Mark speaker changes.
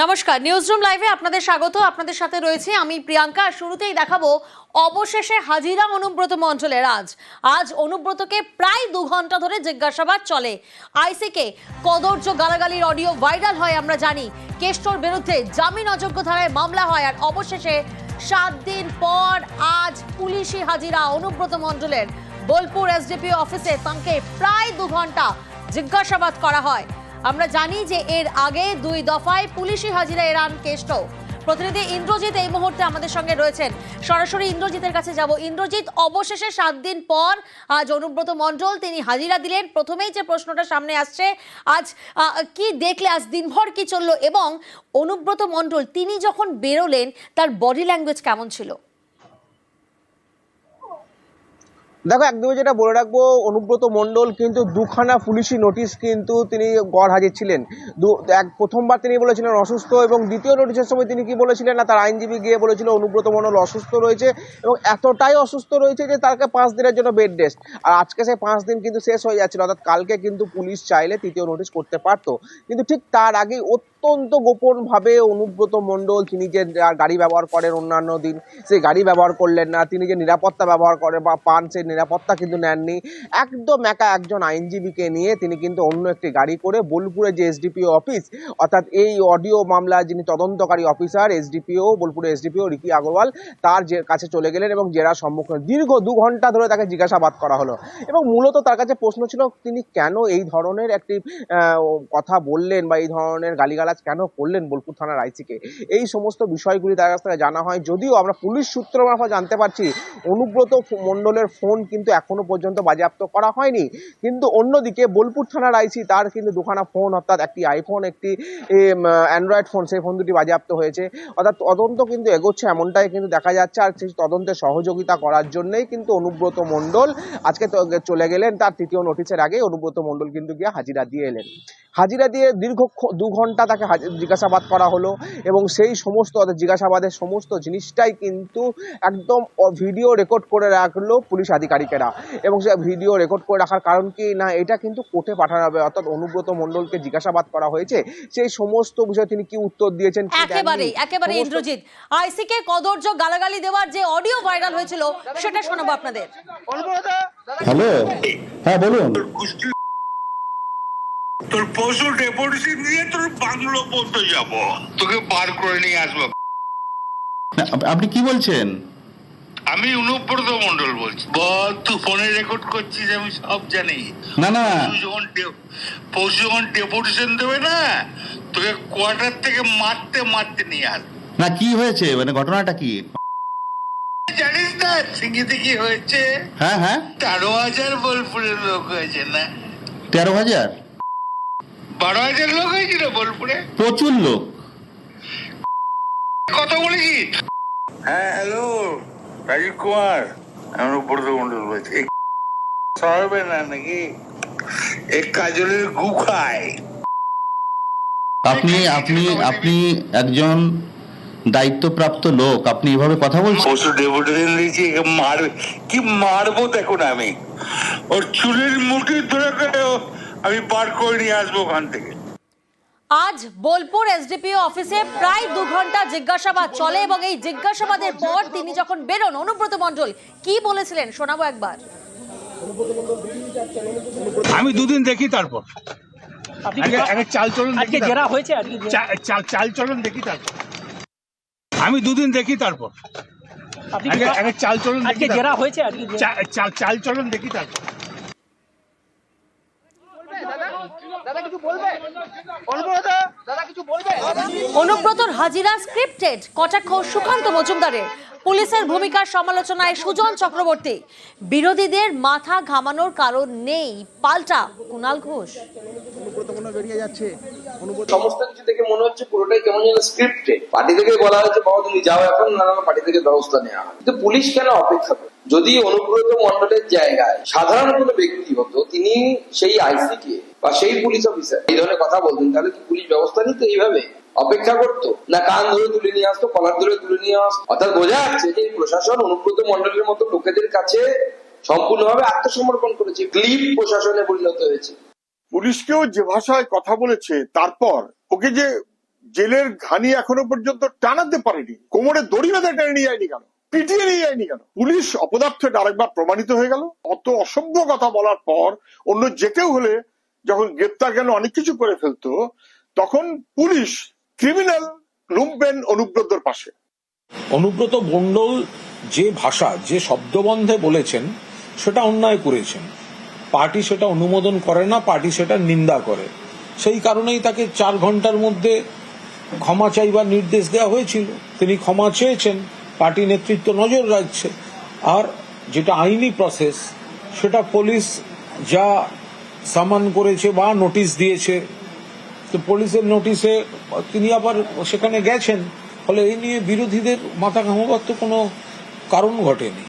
Speaker 1: নমস্কার নিউজরুম লাইভে আপনাদের স্বাগত। আপনাদের সাথে রয়েছে আমি প্রিয়াঙ্কা। শুরুতেই দেখাবো অবশেষে হাজিরা অনুব্রত মঞ্চলের আজ। আজ অনুব্রতকে প্রায় দু ঘণ্টা ধরে জিজ্ঞাসাবাদ চলে। আইসিকে কদর্য গালাগালির অডিও ভাইরাল হয়, আমরা জানি। কেষ্টর বিরুদ্ধে জামিন অযোগ্য ধারায় মামলা হয়, আর অবশেষে সাত দিন পর আজ পুলিশি হাজিরা অনুব্রত মণ্ডলের বোলপুর এসডিপি অফিসে তাঁকে প্রায় দু ঘণ্টা জিজ্ঞাসাবাদ করা হয়। আমরা জানি যে এর আগে দুই দফায় পুলিশি হাজিরা এরান কেষ্ট। প্রতিনিধি ইন্দ্রজিৎ এই মুহূর্তে আমাদের সঙ্গে রয়েছেন। সরাসরি ইন্দ্রজিতের কাছে যাব। ইন্দ্রজিৎ, অবশেষে সাত দিন পর আজ অনুব্রত মণ্ডল তিনি হাজিরা দিলেন। প্রথমেই যে প্রশ্নটা সামনে আসছে, আজ কি দেখলে, আজ দিনভর কি চলল এবং অনুব্রত মণ্ডল তিনি যখন বেরোলেন, তার বডি ল্যাঙ্গুয়েজ কেমন ছিল?
Speaker 2: দেখো একদমই যেটা বলে রাখব, অনুব্রত মণ্ডল কিন্তু দুখানা পুলিশি নোটিশ কিন্তু তিনি গড় হাজির ছিলেন। দু, এক, প্রথমবার তিনি বলেছিলেন অসুস্থ এবং দ্বিতীয় নোটিশের সময় তিনি কি বলেছিলেন না, তার আইনজীবী গিয়ে বলেছিল অনুব্রত মণ্ডল অসুস্থ রয়েছে এবং এতটাই অসুস্থ রয়েছে যে তাকে পাঁচ দিনের জন্য বেড রেস্ট আর আজকে সেই পাঁচ দিন কিন্তু শেষ হয়ে যাচ্ছিল, অর্থাৎ কালকে কিন্তু পুলিশ চাইলে তৃতীয় নোটিশ করতে পারতো। কিন্তু ঠিক তার আগেই অত্যন্ত গোপনভাবে অনুব্রত মণ্ডল তিনি যে গাড়ি ব্যবহার করেন অন্যান্য দিন, সেই গাড়ি ব্যবহার করলেন না। তিনি যে নিরাপত্তা ব্যবহার করেন বা পান, সেই নিরাপত্তা কিন্তু নেননি। একদম একা একজন আইনজীবীকে নিয়ে তিনি কিন্তু অন্য একটি গাড়ি করে বোলপুরে যে এসডিপিও অফিস, অর্থাৎ এই অডিও মামলা যিনি তদন্তকারী অফিসার এসডিপিও বোলপুরে এসডিপিও রিকি আগরওয়াল, তার যে কাছে চলে গেলেন এবং জেরা সম্মুখীন দীর্ঘ দু ঘণ্টা ধরে তাকে জিজ্ঞাসাবাদ করা হলো। এবং মূলত তার কাছে প্রশ্ন ছিল, তিনি কেন এই ধরনের একটি কথা বললেন বা এই ধরনের গালিগালাজ কেন করলেন বোলপুর থানার আইসিকে এই সমস্ত বিষয়গুলি তার কাছ থেকে জানা হয়। যদিও আমরা পুলিশ সূত্র মারফত জানতে পারছি, অনুব্রত মণ্ডলের ফোন কিন্তু এখনও পর্যন্ত বাজেয়াপ্ত করা হয়নি। কিন্তু অন্যদিকে বোলপুর থানার আইসি তার কিন্তু দুখানা ফোন অর্থাৎ একটি আইফোন একটি অ্যান্ড্রয়েড ফোন সেই ফোন দুটি বাজেয়াপ্ত হয়েছে। অর্থাৎ তদন্ত কিন্তু এগোচ্ছে, এমনটাই কিন্তু দেখা যাচ্ছে। আর সেই তদন্তে সহযোগিতা করার জন্যই কিন্তু অনুব্রত মণ্ডল আজকে চলে গেলেন। তার তৃতীয় নোটিশের আগে অনুব্রত মণ্ডল কিন্তু গিয়ে হাজিরা দিয়ে এলেন। হাজিরা দিয়ে দীর্ঘ দু ঘণ্টা তাকে হাজি- জিজ্ঞাসাবাদ করা হলো এবং সেই সমস্ত অর্থাৎ জিজ্ঞাসাবাদের সমস্ত জিনিসটাই কিন্তু একদম ভিডিও রেকর্ড করে রাখল পুলিশ আধিকারিকেরা। এবং সে ভিডিও রেকর্ড করে রাখার কারণ কি না এটা কিন্তু কোর্টে পাঠানো হবে অর্থাৎ অনুব্রত মণ্ডলকে জিজ্ঞাসাবাদ করা হয়েছে। সেই সমস্ত বিষয়ে তিনি কি উত্তর দিয়েছেন
Speaker 1: একেবারে একেবারে ইন্দ্রজিৎ। আইসিকে কদর্য গালাগালি দেওয়ার যে অডিও ভাইরাল হয়েছিল সেটা শোনাবো আপনাদের।
Speaker 3: হ্যালো হ্যাঁ বলুন।
Speaker 4: তোর পশু ডেপুটেশন নিয়ে তোর বাংলো যাব। তোকে বার করে নিয়ে আসব।
Speaker 3: না, আপ- আপনি কি বলছেন?
Speaker 4: আমি অনুব্রত মন্ডল বলছি। বল তুই ফোনে রেকর্ড করছিস আমি সব জানি।
Speaker 3: না না।
Speaker 4: পশু যখন ডে- যখন ডেপুটেশন দেবে না তোকে কোয়ার্টার থেকে মারতে মারতে নিয়ে আস।
Speaker 3: না কি হয়েছে? মানে ঘটনাটা কি?
Speaker 4: জানিস না সিঙ্গিতে কি হয়েছে?
Speaker 3: হ্যাঁ হ্যাঁ।
Speaker 4: তেরো হাজার বোলপুরের লোক হয়েছে না?
Speaker 3: তেরো হাজার?
Speaker 4: বারো হাজার লোক হয়েছিল বোলপুরে?
Speaker 3: প্রচুর লোক।
Speaker 4: কথা বলেছিস? হ্যাঁ হ্যালো রাজীব কুমার। আমি মন্ডল বলছি। সরবে না নাকি? এ কাজলের গু খায়।
Speaker 3: আপনি আপনি আপনি একজন দায়িত্বপ্রাপ্ত লোক। আপনি এভাবে কথা বলছেন?
Speaker 4: পশু ডেপুটেশন দিয়েছি মারবে কি মারবো দেখুন আমি। ওর চুলের মুঠি ধরে আমি বার করে নিয়ে আসব ওখান থেকে।
Speaker 1: আজ বোলপুর এসডিপিও অফিসে প্রায় দু ঘণ্টা জিজ্ঞাসাবাদ চলে এবং এই জিজ্ঞাসাবাদের পর তিনি যখন বেরোন অনুব্রত মণ্ডল কি বলেছিলেন? শোনাবো একবার।
Speaker 5: আমি দুদিন দেখি তারপর। আগে আগে চাল চলন
Speaker 6: আজকে জেরা হয়েছে
Speaker 5: দেখি তারপর। আমি দুদিন দেখি তারপর।
Speaker 6: আপনি
Speaker 5: আগে চাল চলন দেখি
Speaker 6: আজকে জেরা হয়েছে আজকে জেরা-
Speaker 5: চা- চা- চাল চলন দেখি তারপর।
Speaker 1: অনুব্রতর হাজিরা স্ক্রিপ্টেড কটাক্ষ সুকান্ত মজুমদারের। পুলিশের ভূমিকার সমালোচনায় সুজন চক্রবর্তী। বিরোধীদের মাথা ঘামানোর কারণ নেই। পাল্টা কুণাল ঘোষ।
Speaker 7: সমস্ত কিছু দেখে মনে হচ্ছে পুরোটাই কেমন যেন স্ক্রিপ্টে পার্টি থেকে বলা হয়েছে বাবা তুমি যাও এখন না না পার্টি থেকে ব্যবস্থা নেওয়া কিন্তু পুলিশ কেন অপেক্ষা করে যদি অনুব্রত মন্ডলের জায়গায় সাধারণ কোনো ব্যক্তি হতো, তিনি সেই আইসি কে বা সেই পুলিশ অফিসার, এই ধরনের কথা বলতেন, তাহলে কি পুলিশ ব্যবস্থা নিত এইভাবে? অপেক্ষা করতো? না কান ধরে তুলে নিয়ে আসতো, কলার ধরে তুলে নিয়ে আসতো? অর্থাৎ বোঝা যাচ্ছে যে প্রশাসন অনুব্রত মন্ডলের মতো লোকেদের কাছে সম্পূর্ণভাবে আত্মসমর্পণ করেছে, ক্লিপ প্রশাসনে পরিণত হয়েছে।
Speaker 8: পুলিশকেও যে ভাষায় কথা বলেছে, তারপর ওকে যে জেলের ঘানি এখনও পর্যন্ত টানাতে পারেনি, কোমরে দড়ি বেঁধে টেনে নিয়ে যায়নি কেন? পিটিয়ে নিয়ে যায়নি কেন? পুলিশ অপদার্থ আরেকবার প্রমাণিত হয়ে গেল। অত অসভ্য কথা বলার পর অন্য যে কেউ হলে যখন গ্রেপ্তার গেল অনেক কিছু করে ফেলতো, তখন পুলিশ ক্রিমিনাল লুম্পেন অনুব্রতর পাশে।
Speaker 9: অনুব্রত মণ্ডল যে ভাষা, যে শব্দবন্ধে বলেছেন, সেটা অন্যায় করেছেন। পার্টি সেটা অনুমোদন করে না, পার্টি সেটা নিন্দা করে। সেই কারণেই তাকে চার ঘণ্টার মধ্যে ক্ষমা চাইবার নির্দেশ দেওয়া হয়েছিল। তিনি ক্ষমা চেয়েছেন। পার্টি নেতৃত্ব নজর রাখছে। আর যেটা আইনি প্রসেস সেটা পুলিশ যা সামান করেছে বা নোটিশ দিয়েছে, তো পুলিশের নোটিশে তিনি আবার সেখানে গেছেন। ফলে এই নিয়ে বিরোধীদের মাথা ঘামাবার তো কোনো কারণ ঘটেনি।